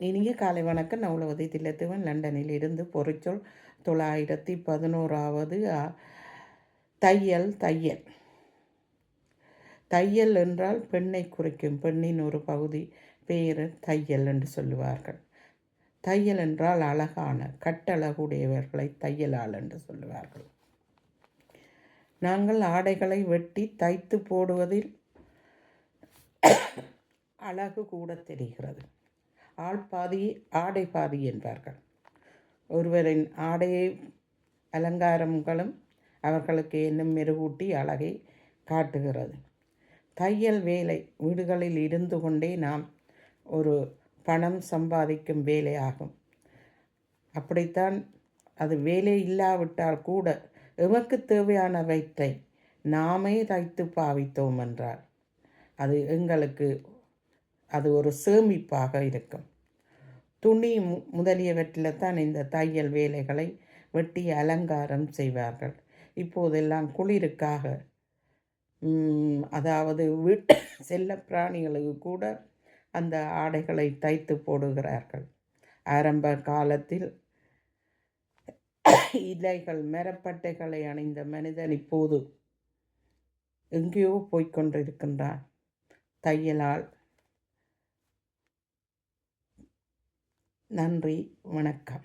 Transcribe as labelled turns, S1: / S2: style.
S1: இனிய காலை வணக்கம். நான் உலகத்தை தில்லத்துவன். லண்டனில் இருந்து பொறிச்சொல் தொள்ளாயிரத்தி பதினோராவது தையல் தையல். தையல் என்றால் பெண்ணை குறிக்கும் பெண்ணின் ஒரு பகுதி பெயர் தையல் என்று சொல்லுவார்கள். தையல் என்றால் அழகான கட்டழகுடையவர்களை தையலால் என்று சொல்லுவார்கள். நாங்கள் ஆடைகளை வெட்டி தைத்து போடுவதில் அழகு கூட தெரிகிறது. ஆள் பாதி ஆடை பாதி என்பார்கள். ஒருவரின் ஆடையை அலங்காரங்களும் அவர்களுக்கு இன்னும் மெருகூட்டி அழகை காட்டுகிறது. தையல் வேலை வீடுகளில் இருந்து கொண்டே நாம் ஒரு பணம் சம்பாதிக்கும் வேலையாகும் அப்படித்தான் அது வேலை இல்லாவிட்டால் கூட எமக்கு தேவையானவற்றை நாமே தைத்து பாவித்தோம் என்றால் அது எங்களுக்கு அது ஒரு சேமிப்பாக இருக்கும். துணி மு- முதலியவற்றில் தான் இந்த தையல் வேலைகளை வெட்டி அலங்காரம் செய்வார்கள். இப்போதெல்லாம் குளிருக்காக அதாவது வீட்டு செல்ல பிராணிகளுக்கு கூட அந்த ஆடைகளை தைத்து போடுகிறார்கள். ஆரம்ப காலத்தில் இலைகள் மரப்பட்டைகளை அணிந்த மனிதன் இப்போது எங்கேயோ போய்கொண்டிருக்கின்றான் தையலால் நன்றி வணக்கம்.